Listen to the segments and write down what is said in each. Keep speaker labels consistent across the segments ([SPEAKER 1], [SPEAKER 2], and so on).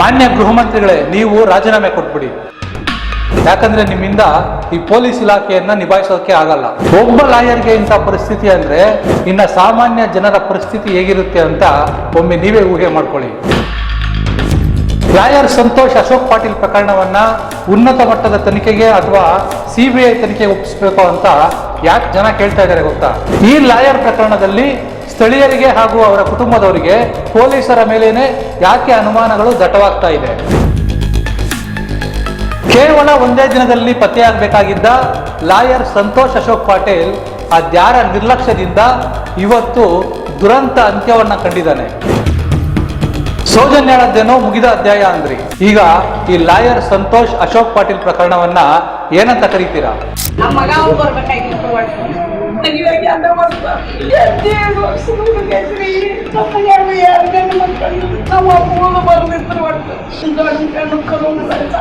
[SPEAKER 1] ಮಾನ್ಯ ಗೃಹ ಮಂತ್ರಿಗಳೇ, ನೀವು ರಾಜೀನಾಮೆ ಕೊಟ್ಬಿಡಿ. ಯಾಕಂದ್ರೆ ನಿಮ್ಮಿಂದ ಈ ಪೊಲೀಸ್ ಇಲಾಖೆಯನ್ನ ನಿಭಾಯಿಸೋಕೆ ಆಗಲ್ಲ. ಒಬ್ಬ ಲಾಯರ್ಗೆ ಇಂಥ ಪರಿಸ್ಥಿತಿ ಅಂದ್ರೆ ಇನ್ನ ಸಾಮಾನ್ಯ ಜನರ ಪರಿಸ್ಥಿತಿ ಹೇಗಿರುತ್ತೆ ಅಂತ ಒಮ್ಮೆ ನೀವೇ ಊಹೆ ಮಾಡ್ಕೊಳ್ಳಿ. ಲಾಯರ್ ಸಂತೋಷ್ ಅಶೋಕ್ ಪಾಟೀಲ್ ಪ್ರಕರಣವನ್ನ ಉನ್ನತ ಮಟ್ಟದ ತನಿಖೆಗೆ ಅಥವಾ ಸಿಬಿಐ ತನಿಖೆಗೆ ಒಪ್ಪಿಸಬೇಕು ಅಂತ ಯಾಕೆ ಜನ ಕೇಳ್ತಾ ಇದ್ದಾರೆ ಗೊತ್ತಾ? ಈ ಲಾಯರ್ ಪ್ರಕರಣದಲ್ಲಿ ಸ್ಥಳೀಯರಿಗೆ ಹಾಗೂ ಅವರ ಕುಟುಂಬದವರಿಗೆ ಪೊಲೀಸರ ಮೇಲೇನೆ ಯಾಕೆ ಅನುಮಾನಗಳು ದಟ್ಟವಾಗ್ತಾ ಇದೆ? ಕೇವಲ ಒಂದೇ ದಿನದಲ್ಲಿ ಪತ್ತೆಯಾಗಬೇಕಾಗಿದ್ದ ಲಾಯರ್ ಸಂತೋಷ್ ಅಶೋಕ್ ಪಾಟೀಲ್ ಅದ್ಯಾರ ನಿರ್ಲಕ್ಷ್ಯದಿಂದ ಇವತ್ತು ದುರಂತ ಅಂತ್ಯವನ್ನ ಕಂಡಿದ್ದಾನೆ. ಸೌಜನ್ಯಳದ್ದೇನೋ ಮುಗಿದ ಅಧ್ಯಾಯ ಅಂದ್ರಿ. ಈಗ ಈ ಲಾಯರ್ ಸಂತೋಷ್ ಅಶೋಕ್ ಪಾಟೀಲ್ ಪ್ರಕರಣವನ್ನ ಏನಂತ ಕರೀತೀರಾ?
[SPEAKER 2] Io che andiamo a stare. Dio, sono che sei. Papà yardım yardım yardım yardım yardım yardım yardım yardım yardım yardım yardım yardım yardım yardım yardım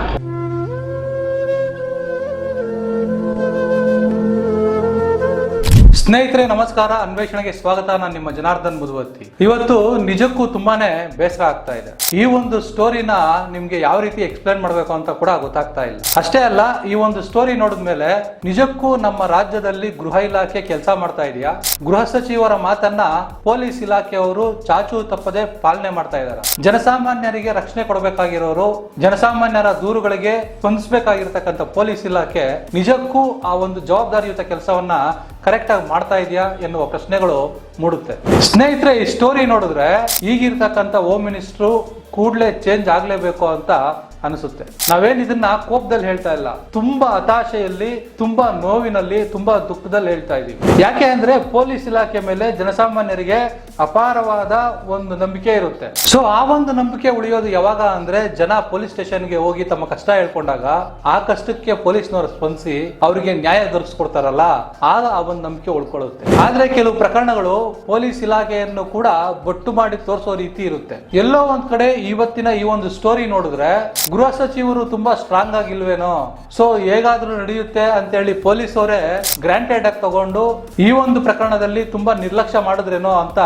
[SPEAKER 1] ಸ್ನೇಹಿತರೆ, ನಮಸ್ಕಾರ. ಅನ್ವೇಷಣೆಗೆ ಸ್ವಾಗತ. ನಾನು ನಿಮ್ಮ ಜನಾರ್ದನ್ ಮುದುವತ್ತಿ. ಇವತ್ತು ನಿಜಕ್ಕೂ ತುಂಬಾನೇ ಬೇಸರ ಆಗ್ತಾ ಇದೆ. ಈ ಒಂದು ಸ್ಟೋರಿನ ನಿಮ್ಗೆ ಯಾವ ರೀತಿ ಎಕ್ಸ್ಪ್ಲೇನ್ ಮಾಡಬೇಕು ಅಂತ ಕೂಡ ಗೊತ್ತಾಗ್ತಾ ಇಲ್ಲ. ಅಷ್ಟೇ ಅಲ್ಲ, ಈ ಒಂದು ಸ್ಟೋರಿ ನೋಡಿದ್ಮೇಲೆ ನಿಜಕ್ಕೂ ನಮ್ಮ ರಾಜ್ಯದಲ್ಲಿ ಗೃಹ ಇಲಾಖೆ ಕೆಲಸ ಮಾಡ್ತಾ ಇದೆಯಾ? ಗೃಹ ಸಚಿವರ ಮಾತನ್ನ ಪೊಲೀಸ್ ಇಲಾಖೆಯವರು ಚಾಚು ತಪ್ಪದೆ ಪಾಲನೆ ಮಾಡ್ತಾ ಇದ್ದಾರೆ? ಜನಸಾಮಾನ್ಯರಿಗೆ ರಕ್ಷಣೆ ಕೊಡಬೇಕಾಗಿರೋರು, ಜನಸಾಮಾನ್ಯರ ದೂರುಗಳಿಗೆ ಸ್ಪಂದಿಸಬೇಕಾಗಿರ್ತಕ್ಕಂಥ ಪೊಲೀಸ್ ಇಲಾಖೆ ನಿಜಕ್ಕೂ ಆ ಒಂದು ಜವಾಬ್ದಾರಿಯುತ ಕೆಲಸವನ್ನ ಕರೆಕ್ಟ್ ಆಗಿ ಮಾಡ್ತಾ ಇದೆಯಾ ಎನ್ನುವ ಪ್ರಶ್ನೆಗಳು ಮೂಡುತ್ತೆ. ಸ್ನೇಹಿತರೆ, ಈ ಸ್ಟೋರಿ ನೋಡಿದ್ರೆ ಈಗಿರ್ತಕ್ಕಂಥ ಹೋಮ್ ಮಿನಿಸ್ಟ್ರು ಕೂಡಲೇ ಚೇಂಜ್ ಆಗಲೇಬೇಕು ಅಂತ ಅನಿಸುತ್ತೆ. ನಾವೇನ್ ಇದನ್ನ ಕೋಪದಲ್ಲಿ ಹೇಳ್ತಾ ಇಲ್ಲ. ತುಂಬಾ ಹತಾಶೆಯಲ್ಲಿ, ತುಂಬಾ ನೋವಿನಲ್ಲಿ, ತುಂಬಾ ದುಃಖದಲ್ಲಿ ಹೇಳ್ತಾ ಇದೀವಿ. ಯಾಕೆ ಅಂದ್ರೆ ಪೊಲೀಸ್ ಇಲಾಖೆ ಮೇಲೆ ಜನಸಾಮಾನ್ಯರಿಗೆ ಅಪಾರವಾದ ಒಂದು ನಂಬಿಕೆ ಇರುತ್ತೆ. ಸೊ ಆ ಒಂದು ನಂಬಿಕೆ ಉಳಿಯೋದು ಯಾವಾಗ ಅಂದ್ರೆ ಜನ ಪೊಲೀಸ್ ಸ್ಟೇಷನ್ಗೆ ಹೋಗಿ ತಮ್ಮ ಕಷ್ಟ ಹೇಳ್ಕೊಂಡಾಗ ಆ ಕಷ್ಟಕ್ಕೆ ಪೊಲೀಸ್ನವರು ಸ್ಪಂದಿಸಿ ಅವರಿಗೆ ನ್ಯಾಯ ದೊರಕಿಸ್ಕೊಡ್ತಾರಲ್ಲ, ಆಗ ಆ ಒಂದು ನಂಬಿಕೆ ಉಳ್ಕೊಳ್ಳುತ್ತೆ. ಆದ್ರೆ ಕೆಲವು ಪ್ರಕರಣಗಳು ಪೊಲೀಸ್ ಇಲಾಖೆಯನ್ನು ಕೂಡ ಬೊಟ್ಟು ಮಾಡಿ ತೋರಿಸೋ ರೀತಿ ಇರುತ್ತೆ. ಎಲ್ಲೋ ಒಂದ್ ಕಡೆ ಇವತ್ತಿನ ಈ ಒಂದು ಸ್ಟೋರಿ ನೋಡಿದ್ರೆ ಗೃಹ ಸಚಿವರು ತುಂಬಾ ಸ್ಟ್ರಾಂಗ್ ಆಗಿಲ್ವೇನೋ? ಸೊ ಹೇಗಾದ್ರೂ ನಡೆಯುತ್ತೆ ಅಂತ ಹೇಳಿ ಪೊಲೀಸ್ ಅವರೇ ಗ್ರಾಂಟೆಡ್ ಆಗಿ ತಗೊಂಡು ಈ ಒಂದು ಪ್ರಕರಣದಲ್ಲಿ ತುಂಬಾ ನಿರ್ಲಕ್ಷ್ಯ ಮಾಡಿದ್ರೇನೋ ಅಂತ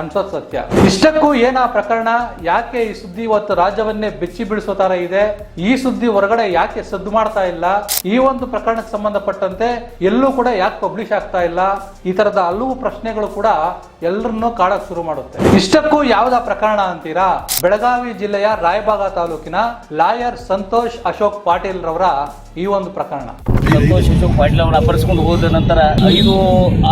[SPEAKER 1] ಅನ್ಸೋದ್ ಸತ್ಯ. ಇಷ್ಟಕ್ಕೂ ಏನ ಪ್ರಕರಣ? ಯಾಕೆ ಈ ಸುದ್ದಿ ಇವತ್ತು ರಾಜ್ಯವನ್ನೇ ಬೆಚ್ಚಿ ಬಿಡಿಸೋ ತರ ಇದೆ? ಈ ಸುದ್ದಿ ಹೊರಗಡೆ ಯಾಕೆ ಸದ್ದು ಮಾಡ್ತಾ ಇಲ್ಲ? ಈ ಒಂದು ಪ್ರಕರಣಕ್ಕೆ ಸಂಬಂಧಪಟ್ಟಂತೆ ಎಲ್ಲೂ ಕೂಡ ಯಾಕೆ ಪಬ್ಲಿಷ್ ಆಗ್ತಾ ಇಲ್ಲ? ಈ ತರದ ಹಲವು ಪ್ರಶ್ನೆಗಳು ಕೂಡ ಎಲ್ಲರನ್ನೂ ಕಾಡಕ್ ಶುರು ಮಾಡುತ್ತೆ. ಇಷ್ಟಕ್ಕೂ ಯಾವ್ದ ಪ್ರಕರಣ ಅಂತೀರಾ? ಬೆಳಗಾವಿ ಜಿಲ್ಲೆಯ ರಾಯಬಾಗ ತಾಲೂಕಿನ ಲಾಯರ್ ಸಂತೋಷ್ ಅಶೋಕ್ ಪಾಟೀಲ್ ರವರ ಈ ಒಂದು ಪ್ರಕರಣ.
[SPEAKER 3] ಸಂತೋಷ್ ಅಶೋಕ್ ಪಾಟೀಲ್ ಅವರು ಅಪರಿಸಿಕೊಂಡು ಹೋದ ನಂತರ ಐದು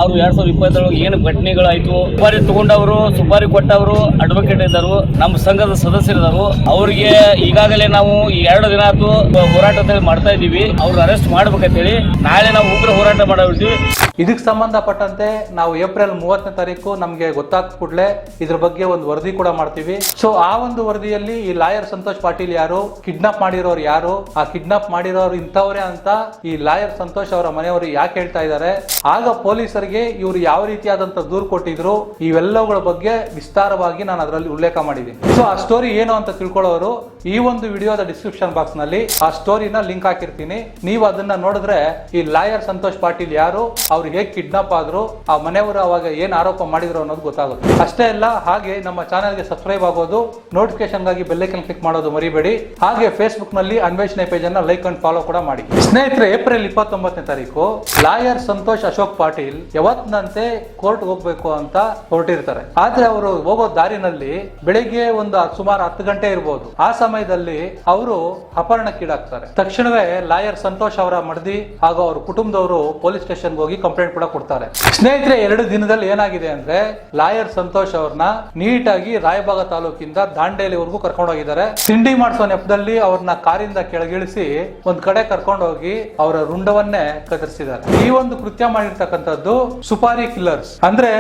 [SPEAKER 3] ಆರು ಎರಡ್ ಸಾವಿರದ ಇಪ್ಪತ್ತೊಳಗೆ ಏನು ಘಟನೆಗಳಾಯ್ತು? ಸುಪಾರಿ ತಗೊಂಡವರು, ಸುಪಾರಿ ಕೊಟ್ಟವರು ಅಡ್ವೊಕೇಟ್ ಇದ್ದರು, ನಮ್ಮ ಸಂಘದ ಸದಸ್ಯರಿದ್ದರು ಅವರಿಗೆ ಈಗಾಗಲೇ ನಾವು ಎರಡು ದಿನ ಆಯ್ತು ಹೋರಾಟ ಮಾಡ್ತಾ ಇದ್ದೀವಿ. ಅವ್ರನ್ನ ಅರೆಸ್ಟ್ ಮಾಡ್ಬೇಕಂತೇಳಿ ನಾಳೆ ನಾವು ಉಗ್ರ ಹೋರಾಟ ಮಾಡಿರ್ತೀವಿ
[SPEAKER 1] ಇದಕ್ಕೆ ಸಂಬಂಧಪಟ್ಟಂತೆ ನಾವು ಏಪ್ರಿಲ್ ಮೂವತ್ತನೇ ತಾರೀಕು ನಮಗೆ ಗೊತ್ತಾದ ಕೂಡಲೇ ಇದ್ರ ಬಗ್ಗೆ ಒಂದು ವರದಿ ಕೂಡ ಮಾಡ್ತೀವಿ. ಸೊ ಆ ಒಂದು ವರದಿಯಲ್ಲಿ ಈ ಲಾಯರ್ ಸಂತೋಷ್ ಪಾಟೀಲ್ ಯಾರು ಕಿಡ್ನಾಪ್ ಮಾಡಿರೋರು ಯಾರು, ಆ ಕಿಡ್ನಾಪ್ ಮಾಡಿರೋರು ಇಂಥವ್ರೆ ಅಂತ ಈ ಲಾಯರ್ ಸಂತೋಷ್ ಅವರ ಮನೆಯವರು ಯಾಕೆ ಹೇಳ್ತಾ ಇದ್ದಾರೆ? ಆಗ ಪೊಲೀಸರಿಗೆ ಇವರು ಯಾವ ರೀತಿಯಾದಂತ ದೂರು ಕೊಟ್ಟಿದ್ರು? ಇವೆಲ್ಲವುಗಳ ಬಗ್ಗೆ ವಿಸ್ತಾರವಾಗಿ ನಾನು ಅದರಲ್ಲಿ ಉಲ್ಲೇಖ ಮಾಡಿದ್ದೀನಿ. ಸೊ ಆ ಸ್ಟೋರಿ ಏನು ಅಂತ ತಿಳ್ಕೊಳ್ಳೋರು, ಈ ಒಂದು ವಿಡಿಯೋದ ಡಿಸ್ಕ್ರಿಪ್ಷನ್ ಬಾಕ್ಸ್ನಲ್ಲಿ ಆ ಸ್ಟೋರಿನ ಲಿಂಕ್ ಹಾಕಿರ್ತೀನಿ. ನೀವು ಅದನ್ನ ನೋಡಿದ್ರೆ ಈ ಲಾಯರ್ ಸಂತೋಷ್ ಪಾಟೀಲ್ ಯಾರು, ಅವ್ರು ಹೇಗೆ ಕಿಡ್ನಾಪ್ ಆದ್ರು, ಆ ಮನೆಯವರು ಅವಾಗ ಏನ್ ಆರೋಪ ಮಾಡಿದ್ರು ಅನ್ನೋದು ಗೊತ್ತಾಗುತ್ತೆ. ಅಷ್ಟೇ ಅಲ್ಲ, ಹಾಗೆ ನಮ್ಮ ಚಾನೆಲ್ಗೆ ಸಬ್ಸ್ಕ್ರೈಬ್ ಆಗೋದು ನೋಟಿಫಿಕೇಶನ್ಗಾಗಿ ಬೆಲ್ಲೈಕನ್ ಕ್ಲಿಕ್ ಮಾಡೋದು ಮರಿಬೇಡಿ. ಹಾಗೆ ಫೇಸ್ಬುಕ್ನಲ್ಲಿ ಅನ್ವೇಷಣೆ ಪೇಜ್ ಅನ್ನ ಲೈಕ್ ಅಂಡ್ ಫಾಲೋ ಕೂಡ ಮಾಡಿ. ಸ್ನೇಹಿತರೆ, ಏಪ್ರಿಲ್ ಇಪ್ಪತ್ತೊಂಬತ್ತನೇ ತಾರೀಕು ಲಾಯರ್ ಸಂತೋಷ್ ಅಶೋಕ್ ಪಾಟೀಲ್ ಯಾವತ್ತಿನಂತೆ ಕೋರ್ಟ್ ಹೋಗ್ಬೇಕು ಅಂತ ಹೊರಟಿರ್ತಾರೆ. ಆದ್ರೆ ಅವರು ಹೋಗೋ ದಾರಿನಲ್ಲಿ ಬೆಳಿಗ್ಗೆ ಒಂದು ಸುಮಾರು ಹತ್ತು ಗಂಟೆ ಇರಬಹುದು ಆ ಸಮಯದಲ್ಲಿ ಅವರು ಅಪಹರಣಕ್ಕೀಡಾಗ್ತಾರೆ. ತಕ್ಷಣವೇ ಲಾಯರ್ ಸಂತೋಷ್ ಅವರ ಮಡದಿ ಹಾಗೂ ಅವ್ರ ಕುಟುಂಬದವರು ಪೊಲೀಸ್ ಸ್ಟೇಷನ್ ಹೋಗಿ ಕಂಪ್ಲೇಂಟ್ ಕೂಡ ಕೊಡ್ತಾರೆ. ಸ್ನೇಹಿತರೆ, ಎರಡು ದಿನದಲ್ಲಿ ಏನಾಗಿದೆ ಅಂದ್ರೆ ಲಾಯರ್ ಸಂತೋಷ್ ಅವ್ರನ್ನ ನೀಟಾಗಿ ರಾಯಬಾಗ ತಾಲೂಕಿಂದ ದಾಂಡೇಲಿವರೆಗೂ ಕರ್ಕೊಂಡು ಹೋಗಿದ್ದಾರೆ. ತಿಂಡಿ ಮಾಡಿಸೋ ನೆಪದಲ್ಲಿ ಅವ್ರನ್ನ ಕಾರಿಂದ ಕೆಳಗಿಳಿಸಿ ಒಂದ್ ಕಡೆ ಕರ್ಕೊಂಡು ಹೋಗಿ ಅವರ ರುಂಡವನ್ನೇ ಕತ್ತರಿಸಿದ್ದಾರೆ ಈ ಒಂದು ಕೃತ್ಯ ಮಾಡಿರ್ತಕ್ಕಂಥದ್ದು ಸುಪಾರಿ ಕಿಲ್ಲರ್ಸ್ ಅಂದ್ರೆ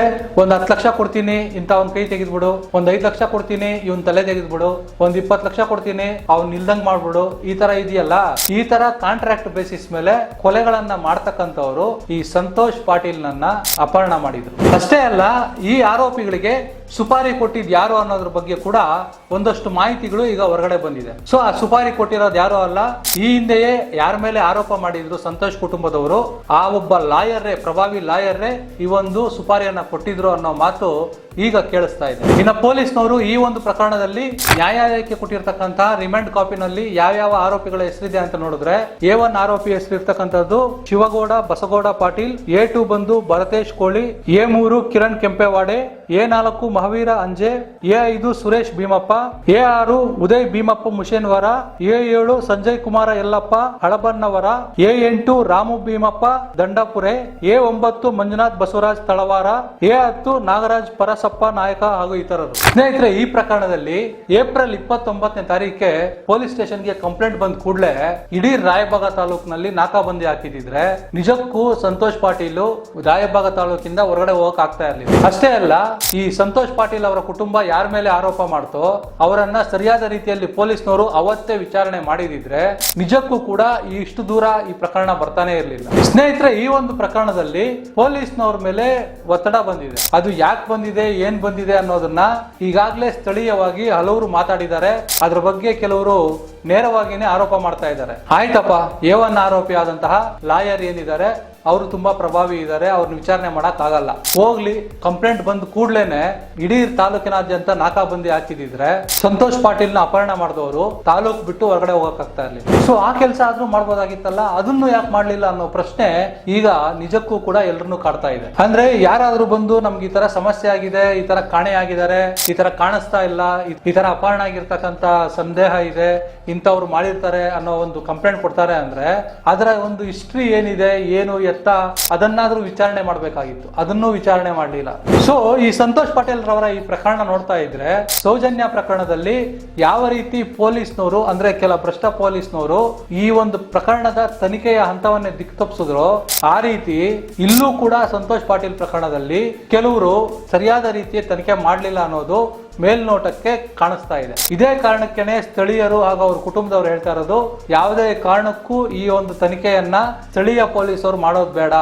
[SPEAKER 1] ಒಂದ್ ಹತ್ತು ಲಕ್ಷ ಕೊಡ್ತೀನಿ ಇಂತ ಒಂದ್ ಕೈ ತೆಗೆದ್ಬಿಡು, ಒಂದ್ ಐದ್ ಲಕ್ಷ ಕೊಡ್ತೀನಿ, ಇವನ್ ತಲೆ ತೆಗೆದ್ಬಿಡು, ಒಂದ್ ಇಪ್ಪತ್ ಲಕ್ಷ ಕೊಡ್ತೀನಿ, ಅವ್ನ್ ನಿಲ್ದಂಗ್ ಮಾಡ್ಬಿಡು, ಈ ತರ ಇದೆಯಲ್ಲ? ಈ ತರ ಕಾಂಟ್ರಾಕ್ಟ್ ಬೇಸಿಸ್ ಮೇಲೆ ಕೊಲೆಗಳನ್ನ ಮಾಡ್ತಕ್ಕಂಥವ್ರು ಈ ಸಂತೋಷ್ ಪಾಟೀಲ್ ನನ್ನ ಅಪಹರಣ ಮಾಡಿದ್ರು. ಅಷ್ಟೇ ಅಲ್ಲ, ಈ ಆರೋಪಿಗಳಿಗೆ ಸುಪಾರಿ ಕೊಟ್ಟಿದ್ದು ಯಾರು ಅನ್ನೋದ್ರ ಬಗ್ಗೆ ಕೂಡ ಒಂದಷ್ಟು ಮಾಹಿತಿಗಳು ಈಗ ಹೊರಗಡೆ ಬಂದಿದೆ. ಸೊ ಆ ಸುಪಾರಿ ಕೊಟ್ಟಿರೋದು ಯಾರು ಅಲ್ಲ, ಈ ಹಿಂದೆಯೇ ಯಾರ ಮೇಲೆ ಆರೋಪ ಮಾಡಿದ್ರು ಸಂತೋಷ್ ಕುಟುಂಬದವರು, ಆ ಒಬ್ಬ ಲಾಯರ್ರೇ, ಪ್ರಭಾವಿ ಲಾಯರ್ರೇ ಈ ಒಂದು ಸುಪಾರಿಯನ್ನ ಕೊಟ್ಟಿದ್ರು ಅನ್ನೋ ಮಾತು ಈಗ ಕೇಳಿಸ್ತಾ ಇದೆ. ಇನ್ನು ಪೊಲೀಸ್ನವರು ಈ ಒಂದು ಪ್ರಕರಣದಲ್ಲಿ ನ್ಯಾಯಾಲಯಕ್ಕೆ ಕೊಟ್ಟಿರ್ತಕ್ಕಂತಹ ರಿಮಾಂಡ್ ಕಾಪಿನಲ್ಲಿ ಯಾವ್ಯಾವ ಆರೋಪಿಗಳ ಹೆಸರಿದೆ ಅಂತ ನೋಡಿದ್ರೆ ಎ ಒನ್ ಆರೋಪಿ ಹೆಸರಿರ್ತಕ್ಕಂಥದ್ದು ಶಿವಗೌಡ, ಬಸಗೌಡ ಪಾಟೀಲ್ ಎ ಟು ಬಂದು ಭರತೇಶ್ ಕೋಳಿ ಎ ಮೂರು ಕಿರಣ್ ಕೆಂಪೇವಾಡೆ ಎ ನಾಲ್ಕು ಮಹಾವೀರ ಅಂಜೆ ಎ ಐದು ಸುರೇಶ್ ಭೀಮಪ್ಪ ಎ ಆರು ಉದಯ್ ಭೀಮಪ್ಪ ಮುಷೇನ್ವರ ಎ ಏಳು ಸಂಜಯ್ ಕುಮಾರ ಯಲ್ಲಪ್ಪ, ಹಳಬನ್ನವರ ಎ ಎಂಟು ರಾಮು ಭೀಮಪ್ಪ, ದಂಡಪುರೆ ಎ ಒಂಬತ್ತು ಮಂಜುನಾಥ್ ಬಸವರಾಜ್ ತಳವಾರ ಎ ಹತ್ತು ನಾಗರಾಜ್ ಪರಸಪ್ಪ ನಾಯಕ ಹಾಗೂ ಇತರರು. ಸ್ನೇಹಿತರೆ, ಈ ಪ್ರಕರಣದಲ್ಲಿ ಏಪ್ರಿಲ್ ಇಪ್ಪತ್ತೊಂಬತ್ತನೇ ತಾರೀಕೆ ಪೊಲೀಸ್ ಸ್ಟೇಷನ್ಗೆ ಕಂಪ್ಲೇಂಟ್ ಬಂದ ಕೂಡಲೇ ಇಡೀ ರಾಯಬಾಗ ತಾಲೂಕಿನಲ್ಲಿ ನಾಕಾಬಂದಿ ಹಾಕಿದಿದ್ರೆ ನಿಜಕ್ಕೂ ಸಂತೋಷ್ ಪಾಟೀಲ್ ರಾಯಬಾಗ ತಾಲೂಕಿಂದ ಹೊರಗಡೆ ಹೋಗಕ್ ಆಗ್ತಾ ಇರಲಿಲ್ಲ. ಅಷ್ಟೇ ಅಲ್ಲ, ಈ ಸಂತೋಷ್ ಪಾಟೀಲ್ ಅವರ ಕುಟುಂಬ ಯಾರ ಮೇಲೆ ಆರೋಪ ಮಾಡ್ತೋ ಅವರನ್ನ ಸರಿಯಾದ ರೀತಿಯಲ್ಲಿ ಪೊಲೀಸ್ನವರು ಅವತ್ತೇ ವಿಚಾರಣೆ ಮಾಡಿದಿದ್ರೆ ನಿಜಕ್ಕೂ ಕೂಡ ಇಷ್ಟು ದೂರ ಈ ಪ್ರಕರಣ ಬರ್ತಾನೆ ಇರಲಿಲ್ಲ. ಸ್ನೇಹಿತರೆ, ಈ ಒಂದು ಪ್ರಕರಣದಲ್ಲಿ ಪೊಲೀಸ್ನವ್ರ ಮೇಲೆ ಒತ್ತಡ ಬಂದಿದೆ. ಅದು ಯಾಕೆ ಬಂದಿದೆ ಏನ್ ಬಂದಿದೆ ಅನ್ನೋದನ್ನ ಈಗಾಗಲೇ ಸ್ಥಳೀಯವಾಗಿ ಹಲವರು ಮಾತಾಡಿದ್ದಾರೆ. ಅದ್ರ ಬಗ್ಗೆ ಕೆಲವರು ನೇರವಾಗಿನೇ ಆರೋಪ ಮಾಡ್ತಾ ಇದ್ದಾರೆ. ಆಯ್ತಪ್ಪ, ಏವನ್ ಆರೋಪಿ ಆದಂತಹ ಲಾಯರ್ ಏನಿದ್ದಾರೆ, ಅವರು ತುಂಬಾ ಪ್ರಭಾವಿ ಇದ್ದಾರೆ ಅವ್ರನ್ನ ವಿಚಾರಣೆ ಮಾಡಕ್ ಆಗಲ್ಲ. ಹೋಗ್ಲಿ, ಕಂಪ್ಲೇಂಟ್ ಬಂದ್ ಕೂಡ್ಲೇನೆ ಇಡೀ ತಾಲೂಕಿನಾದ್ಯಂತ ನಾಕಾಬಂದಿ ಹಾಕಿದಿದ್ರೆ ಸಂತೋಷ್ ಪಾಟೀಲ್ನ ಅಪಹರಣ ಮಾಡಿದವರು ತಾಲೂಕ್ ಬಿಟ್ಟು ಹೊರಗಡೆ ಹೋಗಕ್ ಆಗ್ತಾ ಇರ್ಲಿಲ್ಲ ಸೊ ಆ ಕೆಲಸ ಆದ್ರೂ ಮಾಡ್ಬೋದಾಗಿತ್ತಲ್ಲ? ಅದನ್ನು ಯಾಕೆ ಮಾಡ್ಲಿಲ್ಲ ಅನ್ನೋ ಪ್ರಶ್ನೆ ಈಗ ನಿಜಕ್ಕೂ ಕೂಡ ಎಲ್ಲರನ್ನೂ ಕಾಡ್ತಾ ಇದೆ. ಅಂದ್ರೆ ಯಾರಾದ್ರೂ ಬಂದು ನಮ್ಗೆ ಈ ತರ ಸಮಸ್ಯೆ ಆಗಿದೆ, ಈ ತರ ಕಾಣೆ ಆಗಿದ್ದಾರೆ, ಈ ತರ ಕಾಣಿಸ್ತಾ ಇಲ್ಲ, ಈ ತರ ಅಪಹರಣ ಆಗಿರ್ತಕ್ಕಂತ ಸಂದೇಹ ಇದೆ ಇಂಥವ್ರು ಮಾಡಿರ್ತಾರೆ ಅನ್ನೋ ಒಂದು ಕಂಪ್ಲೇಂಟ್ ಕೊಡ್ತಾರೆ ಅಂದ್ರೆ, ಅದರ ಒಂದು ಹಿಸ್ಟ್ರಿ ಏನಿದೆ, ಏನು ಎತ್ತ, ಅದನ್ನಾದರೂ ವಿಚಾರಣೆ ಮಾಡ್ಬೇಕಾಗಿತ್ತು. ಅದನ್ನೂ ವಿಚಾರಣೆ ಮಾಡಲಿಲ್ಲ. ಸೊ ಈ ಸಂತೋಷ್ ಪಟೇಲ್ ರವರ ಈ ಪ್ರಕರಣ ನೋಡ್ತಾ ಇದ್ರೆ, ಸೌಜನ್ಯ ಪ್ರಕರಣದಲ್ಲಿ ಯಾವ ರೀತಿ ಪೊಲೀಸ್ನವರು ಅಂದ್ರೆ ಕೆಲ ಭ್ರಷ್ಟ ಪೊಲೀಸ್ನವರು ಈ ಒಂದು ಪ್ರಕರಣದ ತನಿಖೆಯ ಹಂತವನ್ನೇ ದಿಕ್ತಪ್ಪಿಸಿದ್ರು ಆ ರೀತಿ ಇಲ್ಲೂ ಕೂಡ ಸಂತೋಷ್ ಪಾಟೀಲ್ ಪ್ರಕರಣದಲ್ಲಿ ಕೆಲವರು ಸರಿಯಾದ ರೀತಿಯ ತನಿಖೆ ಮಾಡಲಿಲ್ಲ ಅನ್ನೋದು ಮೇಲ್ನೋಟಕ್ಕೆ ಕಾಣಿಸ್ತಾ ಇದೆ. ಇದೇ ಕಾರಣಕ್ಕೇನೆ ಸ್ಥಳೀಯರು ಹಾಗೂ ಅವ್ರ ಕುಟುಂಬದವ್ರು ಹೇಳ್ತಾ ಇರೋದು, ಯಾವುದೇ ಕಾರಣಕ್ಕೂ ಈ ಒಂದು ತನಿಖೆಯನ್ನ ಸ್ಥಳೀಯ ಪೊಲೀಸರು ಮಾಡೋದು ಬೇಡ.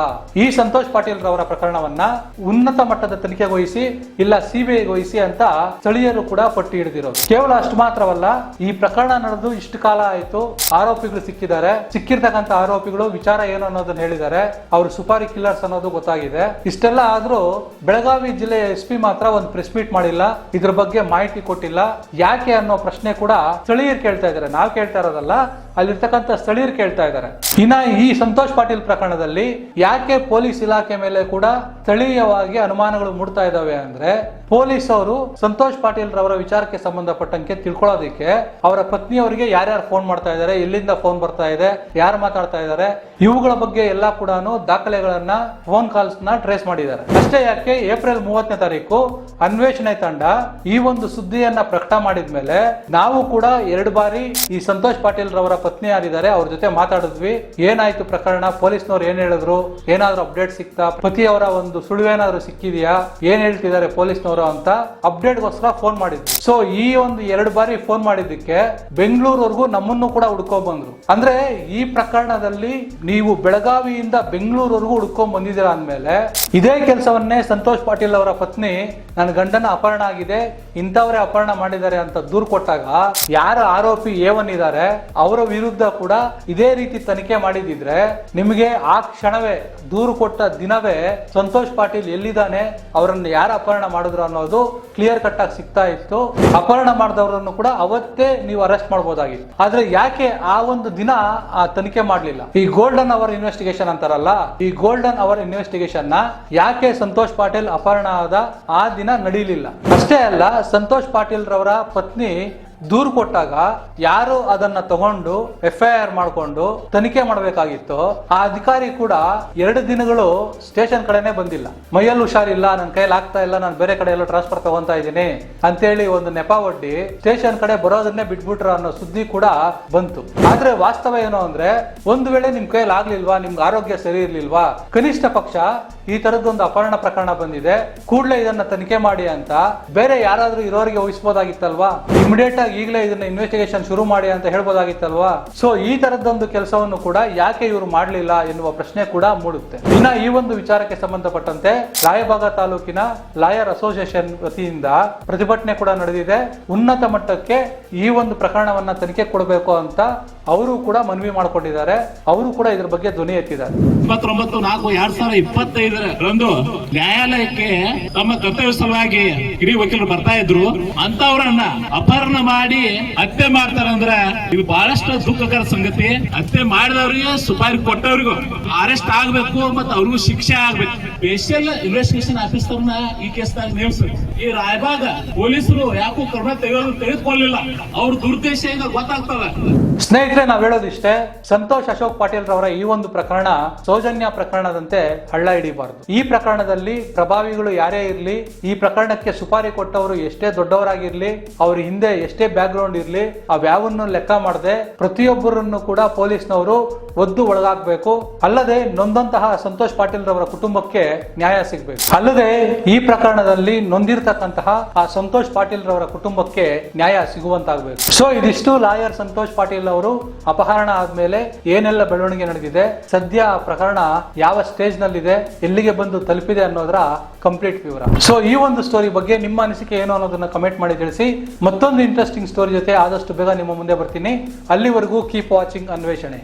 [SPEAKER 1] ಈ ಸಂತೋಷ್ ಪಾಟೀಲ್ ರವರ ಪ್ರಕರಣವನ್ನ ಉನ್ನತ ಮಟ್ಟದ ತನಿಖೆಗೊಳಿಸಿ ಇಲ್ಲ ಸಿಬಿಐಗೊಳಿಸಿ ಅಂತ ಸ್ಥಳೀಯರು ಕೂಡ ಪಟ್ಟಿ ಹಿಡಿದಿರೋದು. ಕೇವಲ ಅಷ್ಟು ಮಾತ್ರವಲ್ಲ, ಈ ಪ್ರಕರಣ ನಡೆದು ಇಷ್ಟು ಕಾಲ ಆಯಿತು, ಆರೋಪಿಗಳು ಸಿಕ್ಕಿದ್ದಾರೆ. ಸಿಕ್ಕಿರ್ತಕ್ಕಂಥ ಆರೋಪಿಗಳು ವಿಚಾರ ಏನು ಅನ್ನೋದನ್ನ ಹೇಳಿದ್ದಾರೆ. ಅವರು ಸುಪಾರಿ ಕಿಲ್ಲರ್ಸ್ ಅನ್ನೋದು ಗೊತ್ತಾಗಿದೆ. ಇಷ್ಟೆಲ್ಲ ಆದ್ರೂ ಬೆಳಗಾವಿ ಜಿಲ್ಲೆಯ ಎಸ್ ಪಿ ಮಾತ್ರ ಒಂದು ಪ್ರೆಸ್ ಮೀಟ್ ಮಾಡಿಲ್ಲ. ಇದ್ರ ಬಗ್ಗೆ ಮಾಹಿತಿ ಕೊಟ್ಟಿಲ್ಲ. ಯಾಕೆ ಅನ್ನೋ ಪ್ರಶ್ನೆ ಕೂಡ ಸ್ಥಳೀಯರು ಕೇಳ್ತಾ ಇದ್ದಾರೆ. ನಾವ್ ಕೇಳ್ತಾ ಇರೋದಲ್ಲ ಅಲ್ಲಿರ್ತಕ್ಕಂಥ ಸ್ಥಳೀಯರು ಕೇಳ್ತಾ ಇದ್ದಾರೆ. ಇನ್ನ ಈ ಸಂತೋಷ್ ಪಾಟೀಲ್ ಪ್ರಕರಣದಲ್ಲಿ ಯಾಕೆ ಪೊಲೀಸ್ ಇಲಾಖೆ ಮೇಲೆ ಕೂಡ ಸ್ಥಳೀಯವಾಗಿ ಅನುಮಾನಗಳು ಮೂಡ್ತಾ ಇದ್ದಾವೆ ಅಂದ್ರೆ ಪೊಲೀಸ್ ಅವರು ಸಂತೋಷ್ ಪಾಟೀಲ್ ರವರ ವಿಚಾರಕ್ಕೆ ಸಂಬಂಧಪಟ್ಟಂಗೆ ತಿಳ್ಕೊಳ್ಳೋದಿಕ್ಕೆ ಅವರ ಪತ್ನಿಯವರಿಗೆ ಯಾರ್ಯಾರು ಫೋನ್ ಮಾಡ್ತಾ ಇದ್ದಾರೆ, ಎಲ್ಲಿಂದ ಫೋನ್ ಬರ್ತಾ ಇದೆ, ಯಾರು ಮಾತಾಡ್ತಾ ಇದ್ದಾರೆ, ಇವುಗಳ ಬಗ್ಗೆ ಎಲ್ಲಾ ಕೂಡ ದಾಖಲೆಗಳನ್ನ ಫೋನ್ ಕಾಲ್ಸ್ನ ಟ್ರೇಸ್ ಮಾಡಿದ್ದಾರೆ. ಅಷ್ಟೇ ಯಾಕೆ ಏಪ್ರಿಲ್ ಮೂವತ್ತನೇ ತಾರೀಕು ಅನ್ವೇಷಣೆ ತಂಡ ಈ ಒಂದು ಸುದ್ದಿಯನ್ನ ಪ್ರಕಟ ಮಾಡಿದ್ಮೇಲೆ ನಾವು ಕೂಡ ಎರಡು ಬಾರಿ ಈ ಸಂತೋಷ್ ಪಾಟೀಲ್ ರವರ ಪತ್ನಿ ಯಾರಿದ್ದಾರೆ, ಅವ್ರ ಜೊತೆ ಮಾತಾಡಿದ್ವಿ. ಏನಾಯ್ತು ಪ್ರಕರಣ? ಪೊಲೀಸ್ನವ್ರು ಏನ್ ಹೇಳಿದ್ರು? ಏನಾದ್ರೂ ಅಪ್ಡೇಟ್ ಸಿಕ್ತಾ? ಪತಿಯವರ ಒಂದು ಸುಳಿವೇನಾದ್ರೂ ಸಿಕ್ಕಿದೆಯಾ? ಏನ್ ಹೇಳ್ತಿದ್ದಾರೆ ಪೊಲೀಸ್ನವರು ಅಂತ ಅಪ್ಡೇಟ್ಗೋಸ್ಕರ ಫೋನ್ ಮಾಡಿದ್ವಿ. ಸೊ ಈ ಒಂದು ಎರಡು ಬಾರಿ ಫೋನ್ ಮಾಡಿದ್ದಕ್ಕೆ ಬೆಂಗಳೂರವರೆಗೂ ನಮ್ಮನ್ನು ಕೂಡ ಹುಡ್ಕೊಂಡ್ ಬಂದ್ರು. ಅಂದ್ರೆ ಈ ಪ್ರಕರಣದಲ್ಲಿ ನೀವು ಬೆಳಗಾವಿಯಿಂದ ಬೆಂಗಳೂರವರೆಗೂ ಹುಡ್ಕೊಂಡ್ ಬಂದಿದ್ದೀರಾ ಅಂದ್ಮೇಲೆ ಇದೇ ಕೆಲಸವನ್ನೇ ಸಂತೋಷ್ ಪಾಟೀಲ್ ಅವರ ಪತ್ನಿ, ನನ್ನ ಗಂಡನ ಅಪಹರಣ ಆಗಿದೆ, ಇಂಥವರೇ ಅಪಹರಣ ಮಾಡಿದ್ದಾರೆ ಅಂತ ದೂರು ಕೊಟ್ಟಾಗ ಯಾರ ಆರೋಪಿ ಏವನ್ ಇದ್ದಾರೆ, ಅವರ ವಿರುದ್ಧ ಕೂಡ ಇದೇ ರೀತಿ ತನಿಖೆ ಮಾಡಿದಿದ್ರೆ ನಿಮಗೆ ಆ ಕ್ಷಣವೇ ದೂರು ಕೊಟ್ಟ ದಿನವೇ ಸಂತೋಷ್ ಪಾಟೀಲ್ ಎಲ್ಲಿದ್ದಾನೆ, ಅವರನ್ನು ಯಾರು ಅಪಹರಣ ಮಾಡಿದ್ರು ಅನ್ನೋದು ಕ್ಲಿಯರ್ ಕಟ್ ಆಗಿ ಸಿಗ್ತಾ ಇತ್ತು. ಅಪಹರಣ ಮಾಡಿದವರನ್ನು ಕೂಡ ಅವತ್ತೇ ನೀವು ಅರೆಸ್ಟ್ ಮಾಡಬಹುದಾಗಿತ್ತು ಆದ್ರೆ ಯಾಕೆ ಆ ಒಂದು ದಿನ ಆ ತನಿಖೆ ಮಾಡಲಿಲ್ಲ? ಈ ಗೋಲ್ಡನ್ ಅವರ್ ಇನ್ವೆಸ್ಟಿಗೇಷನ್ ಅಂತಾರಲ್ಲ, ಈ ಗೋಲ್ಡನ್ ಅವರ್ ಇನ್ವೆಸ್ಟಿಗೇಷನ್ನ ಯಾಕೆ ಸಂತೋಷ್ ಪಾಟೀಲ್ ಅಪಹರಣ ಆದ ಆ ದಿನ ನಡೀಲಿಲ್ಲ? ಅಷ್ಟೇ ಅಲ್ಲ, ಸಂತೋಷ್ ಪಾಟೀಲ್ ರವರ ಪತ್ನಿ ದೂರು ಕೊಟ್ಟಾಗ ಯಾರು ಅದನ್ನ ತಗೊಂಡು ಎಫ್ ಐ ಆರ್ ಮಾಡಿಕೊಂಡು ತನಿಖೆ ಮಾಡಬೇಕಾಗಿತ್ತು, ಆ ಅಧಿಕಾರಿ ಕೂಡ ಎರಡು ದಿನಗಳು ಸ್ಟೇಷನ್ ಕಡೆನೆ ಬಂದಿಲ್ಲ. ಮೈಯಲ್ಲಿ ಹುಷಾರಿಲ್ಲ ನನ್ನ ಕೈಯಲ್ಲಿ ಆಗ್ತಾ ಇಲ್ಲ, ನಾನು ಬೇರೆ ಕಡೆ ಎಲ್ಲ ಟ್ರಾನ್ಸ್ಫರ್ ತಗೊಂತಾ ಇದ್ದೀನಿ ಅಂತೇಳಿ ಒಂದು ನೆಪ ಒಡ್ಡಿ ಸ್ಟೇಷನ್ ಕಡೆ ಬರೋದನ್ನೇ ಬಿಟ್ಬಿಟ್ರು ಅನ್ನೋ ಸುದ್ದಿ ಕೂಡ ಬಂತು. ಆದ್ರೆ ವಾಸ್ತವ ಏನು ಅಂದ್ರೆ, ಒಂದು ವೇಳೆ ನಿಮ್ ಕೈಯಲ್ಲಿ ಆಗ್ಲಿಲ್ವಾ, ನಿಮ್ಗೆ ಆರೋಗ್ಯ ಸರಿ ಇರ್ಲಿಲ್ವಾ, ಕನಿಷ್ಠ ಪಕ್ಷ ಈ ತರದ್ದೊಂದು ಅಪಹರಣ ಪ್ರಕರಣ ಬಂದಿದೆ. ಕೂಡಲೇ ಇದನ್ನ ತನಿಖೆ ಮಾಡಿ ಅಂತ. ಬೇರೆ ಯಾರಾದ್ರೂ ಇರೋರಿಗೆ ವಹಿಸಬಹುದಾಗಿತ್ತಲ್ವಾ ಇಮಿಡಿಯೇಟ್ ಆಗಿ ಈಗಲೇ ಇದನ್ನ ಇನ್ವೆಸ್ಟಿಗೇಷನ್ ಶುರು ಮಾಡಿ ಅಂತ ಹೇಳ್ಬೋದಾಗಿತ್ತಲ್ವಾ? ಸೊ ಈ ತರದ್ದೊಂದು ಕೆಲಸವನ್ನು ಕೂಡ ಯಾಕೆ ಇವರು ಮಾಡಲಿಲ್ಲ ಎನ್ನುವ ಪ್ರಶ್ನೆ ಕೂಡ ಮೂಡುತ್ತೆ. ಇನ್ನ ಈ ಒಂದು ವಿಚಾರಕ್ಕೆ ಸಂಬಂಧಪಟ್ಟಂತೆ ರಾಯಬಾಗ ತಾಲೂಕಿನ ಲಾಯರ್ ಅಸೋಸಿಯೇಷನ್ ವತಿಯಿಂದ ಪ್ರತಿಭಟನೆ ಕೂಡ ನಡೆದಿದೆ. ಉನ್ನತ ಮಟ್ಟಕ್ಕೆ ಈ ಒಂದು ಪ್ರಕರಣವನ್ನ ತನಿಖೆ ಕೊಡಬೇಕು ಅಂತ ಅವರು ಕೂಡ ಮನವಿ ಮಾಡಿಕೊಂಡಿದ್ದಾರೆ. ಅವರು ಕೂಡ ಇದ್ರ ಬಗ್ಗೆ ಧ್ವನಿ ಎತ್ತಿದ್ದಾರೆ.
[SPEAKER 4] ಇಪ್ಪತ್ತೊಂಬತ್ತು, ನಾಲ್ಕು, ಎರಡ್ ಸಾವಿರದ ಇಪ್ಪತ್ತೈದರಂದು ನ್ಯಾಯಾಲಯಕ್ಕೆ ತಮ್ಮ ಕರ್ತವ್ಯ ಸಲುವಾಗಿ ಹಿರಿಯ ವಕೀಲರು ಬರ್ತಾ ಇದ್ರು. ಅಂತವರನ್ನ ಅಪಹರಣ ಮಾಡಿ ಹತ್ಯೆ ಮಾಡ್ತಾರಂದ್ರ ಇದು ಬಹಳಷ್ಟು ದುಃಖಕರ ಸಂಗತಿ. ಹತ್ಯೆ ಮಾಡಿದವ್ರಿಗೆ ಸುಪಾರಿ ಕೊಟ್ಟವ್ರಿಗೂ ಅರೆಸ್ಟ್ ಆಗ್ಬೇಕು ಮತ್ತೆ ಅವ್ರಿಗೂ ಶಿಕ್ಷೆ ಆಗ್ಬೇಕು. ಸ್ಪೆಷಲ್ ಇನ್ವೆಸ್ಟಿಗೇಷನ್ ಆಫೀಸರ್ನ ಈ ಕೇಸ್ನಾಗ ನೇಮಿಸಿ. ಈ ರಾಯಬಾಗ ಪೊಲೀಸರು ಯಾಕೋ ಕ್ರಮ ತೆಗೆದು ತೆಗೆದುಕೊಳ್ಳಿಲ್ಲ ಅವ್ರ ದುರ್ದೇಶ ಏನೋ ಗೊತ್ತಾಗ್ತದ
[SPEAKER 1] ಸ್ನೇಹಿತರೆ, ನಾವ್ ಹೇಳೋದಿಷ್ಟೇ, ಸಂತೋಷ್ ಅಶೋಕ್ ಪಾಟೀಲ್ ರವರ ಈ ಒಂದು ಪ್ರಕರಣ ಸೌಜನ್ಯ ಪ್ರಕರಣದಂತೆ ಹಳ್ಳ ಹಿಡಿಬಾರದು ಈ ಪ್ರಕರಣದಲ್ಲಿ ಪ್ರಭಾವಿಗಳು ಯಾರೇ ಇರಲಿ, ಈ ಪ್ರಕರಣಕ್ಕೆ ಸುಪಾರಿ ಕೊಟ್ಟವರು ಎಷ್ಟೇ ದೊಡ್ಡವರಾಗಿರ್ಲಿ, ಅವ್ರ ಹಿಂದೆ ಎಷ್ಟೇ ಬ್ಯಾಕ್ ಗ್ರೌಂಡ್ ಇರ್ಲಿ ವ್ಯಾವನ್ನು ಲೆಕ್ಕ ಮಾಡದೆ ಪ್ರತಿಯೊಬ್ಬರನ್ನು ಕೂಡ ಪೊಲೀಸ್ನವರು ಒದ್ದು ಒಳಗಾಗಬೇಕು ಅಲ್ಲದೆ ನೊಂದಂತಹ ಸಂತೋಷ್ ಪಾಟೀಲ್ ರವರ ಕುಟುಂಬಕ್ಕೆ ನ್ಯಾಯ ಸಿಗಬೇಕು. ಅಲ್ಲದೆ ಈ ಪ್ರಕರಣದಲ್ಲಿ ನೊಂದಿರತಕ್ಕಂತಹ ಆ ಸಂತೋಷ್ ಪಾಟೀಲ್ ರವರ ಕುಟುಂಬಕ್ಕೆ ನ್ಯಾಯ ಸಿಗುವಂತಾಗಬೇಕು. ಸೊ ಇದಿಷ್ಟು ಲಾಯರ್ ಸಂತೋಷ್ ಪಾಟೀಲ್ ಅವರು. ಅಪಹರಣ ಆದ್ಮೇಲೆ ಏನೆಲ್ಲ ಬೆಳವಣಿಗೆ ನಡೆದಿದೆ? ಸದ್ಯ ಆ ಪ್ರಕರಣ ಯಾವ ಸ್ಟೇಜ್ ನಲ್ಲಿದೆ? ಎಲ್ಲಿಗೆ ಬಂದು ತಲುಪಿದೆ ಅನ್ನೋದರ ಕಂಪ್ಲೀಟ್ ವಿವರ. ಸೊ ಈ ಒಂದು ಸ್ಟೋರಿ ಬಗ್ಗೆ ನಿಮ್ಮ ಅನಿಸಿಕೆ ಏನು ಅನ್ನೋದನ್ನ ಕಮೆಂಟ್ ಮಾಡಿ ತಿಳಿಸಿ. ಮತ್ತೊಂದು ಇಂಟ್ರೆಸ್ಟಿಂಗ್ ಸ್ಟೋರಿ ಜೊತೆ ಆದಷ್ಟು ಬೇಗ ನಿಮ್ಮ ಮುಂದೆ ಬರ್ತೀನಿ. ಅಲ್ಲಿವರೆಗೂ ಕೀಪ್ ವಾಚಿಂಗ್ ಅನ್ವೇಷಣೆ.